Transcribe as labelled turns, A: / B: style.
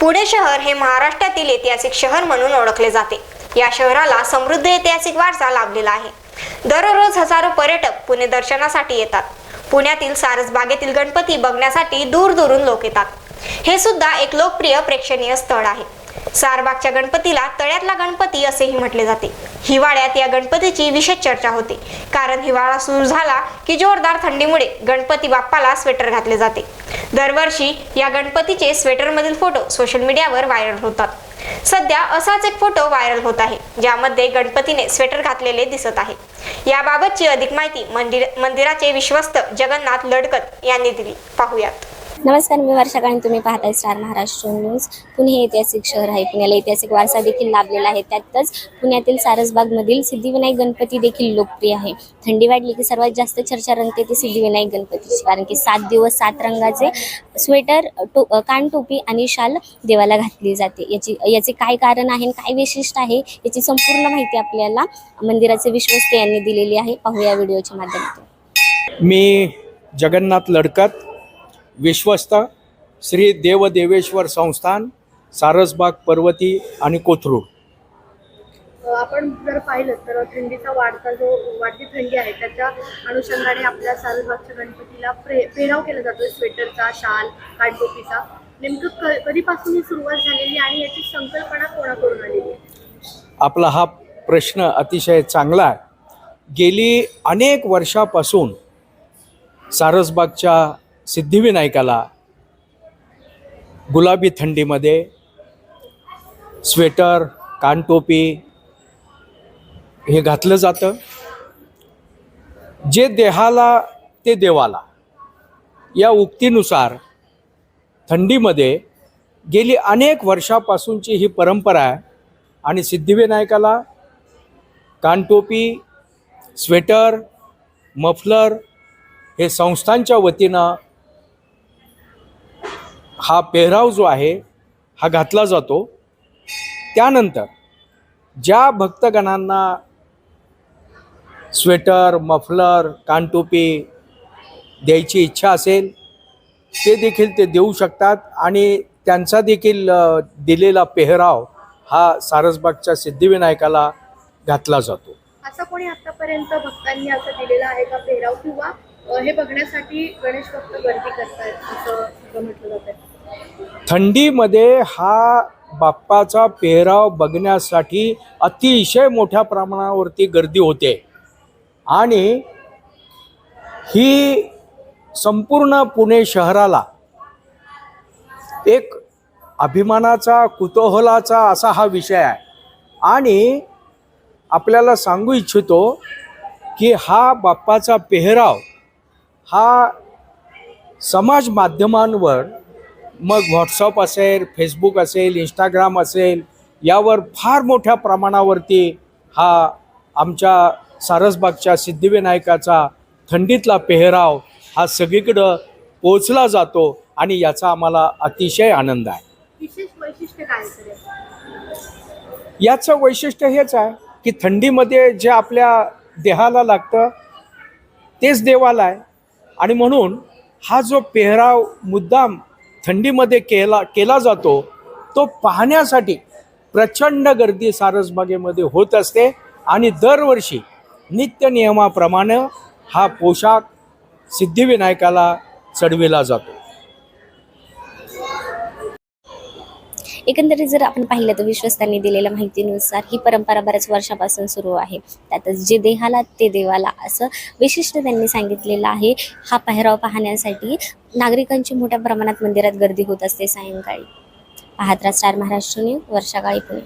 A: पुणे शहर हे महाराष्ट्रातील ऐतिहासिक शहर म्हणून ओळखले जाते. या शहराला समृद्ध ऐतिहासिक वारसा लाभलेला आहे. दररोज हजारो पर्यटक पुणे दर्शनासाठी येतात. पुण्यातील सारसबागेतील गणपती बघण्यासाठी दूरदूरून लोक येतात. हे सुद्धा एक लोकप्रिय प्रेक्षणीय स्थळ आहे. सारबागच्या गणपतीला तळ्यातला गणपती असेही म्हटले जाते. हिवाळ्यात या गणपतीची विशेष चर्चा होते. कारण हिवाळा सुरू झाला की जोरदार थंडीमुळे गणपती बाप्पाला स्वेटर घातले जाते. दरवर्षी या गणपतीचे स्वेटरमधील फोटो सोशल मीडियावर व्हायरल होतात. सध्या असाच एक फोटो व्हायरल होत आहे ज्यामध्ये गणपतीने स्वेटर घातलेले दिसत आहे. याबाबतची अधिक माहिती मंदिर मंदिराचे विश्वस्त जगन्नाथ लडकत यांनी दिली. पाहूयात.
B: नमस्कार मी वर्षा आणि तुम्ही पाहताय स्टार महाराष्ट्र न्यूज. पुणे हे ऐतिहासिक शहर आहे. पुण्याला ऐतिहासिक वारसा देखील लाभलेला आहे. त्यातच पुण्यातील सारसबागमधील सिद्धिविनायक गणपती देखील लोकप्रिय आहे. थंडी वाढली की सर्वात जास्त चर्चा रंगते ती सिद्धिविनायक गणपतीची कारण की सात दिवस सात रंगाचे स्वेटर टो कानटोपी आणि शाल देवाला घातली जाते. याची याचे काय कारण आहे आणि काय वैशिष्ट्य आहे याची संपूर्ण माहिती आपल्याला मंदिराचे विश्वस्त यांनी दिलेली आहे. पाहूया व्हिडिओच्या माध्यमातून.
C: मी जगन्नाथ लडकत विश्वस्त श्री देवदेवेश्वर संस्थान सारसबाग पर्वती आणि कोथरूड.
D: आपण जर पाहिलं तर थंडीचा वाढता जो वाढती थंडी आहे त्याच्या अनुषंगाने आपल्या सारसबागच्या गणपतीला प्रे पेराव केला जातो स्वेटरचा शाल काठटोपीचा नेमकं कधीपासून ही सुरुवात झालेली आणि याची संकल्पना कोणाकडून आलेली
C: आपला हा प्रश्न अतिशय चांगला आहे. गेली अनेक वर्षापासून सारसबागच्या सिद्धिविनायकाला गुलाबी थंडीमध्ये स्वेटर कानटोपी हे घातलं जातं. जे देहाला ते देवाला. या उक्तीनुसार थंडीमध्ये गेली अनेक वर्षापासूनची ही परंपरा आहे आणि सिद्धिविनायकाला कानटोपी स्वेटर मफलर हे संस्थांच्या वतीनं हा पेहराव जो आहे हा घातला जातो. त्यानंतर ज्या भक्तगणांना स्वेटर मफलर कानटोपी द्यायची इच्छा असेल ते देखील ते देऊ शकतात आणि त्यांचा देखील दिलेला पेहराव हा सारसबागच्या सिद्धिविनायकाला घातला जातो.
D: असं कोणी आतापर्यंत भक्तांनी असं दिलेला आहे का पेहराव किंवा हे बघण्यासाठी गणेश भक्त गर्दी करतायत असं असं म्हटलं जात आहे
C: थंडीमध्ये हा बाप्पाचा पेहराव बघण्यासाठी अतिशय मोठ्या प्रमाणावरती गर्दी होते. आणि ही संपूर्ण पुणे शहराला एक अभिमानाचा कुतूहलाचा असा हा विषय आहे. आणि आपल्याला सांगू इच्छितो की हा बाप्पाचा पेहराव हा समाज माध्यमांवर मग व्हॉट्सअप असेल फेसबुक असेल इंस्टाग्राम असेल यावर फार मोठ्या प्रमाणावरती हा आमच्या सारसबागच्या सिद्धिविनायकाचा थंडीतला पेहराव हा सगळीकडं पोचला जातो आणि याचा आम्हाला अतिशय आनंद आहे. याचं वैशिष्ट्य हेच आहे की थंडीमध्ये जे आपल्या देहाला लागतं तेच देवाला आहे. आणि म्हणून हा जो पेहराव मुद्दाम थंडीमध्ये केला केला जातो तो पाहण्यासाठी प्रचंड गर्दी सारसबागेमध्ये होत असते आणि दरवर्षी नित्य नियमाप्रमाणे हा पोशाख सिद्धिविनायकाला चढविला जातो.
B: एकंदरीत जर आपण पाहिलं तर विश्वस्तांनी दिलेल्या माहितीनुसार ही परंपरा बऱ्याच वर्षापासून सुरू आहे. त्यातच जे देहाला ते देवाला असं विशिष्ट त्यांनी सांगितलेलं आहे. हा पेहराव पाहण्यासाठी नागरिकांची मोठ्या प्रमाणात मंदिरात गर्दी होत असते. सायंकाळी पाहत्रा स्टार महाराष्ट्र न्यूज वर्षाकाळी पुणे.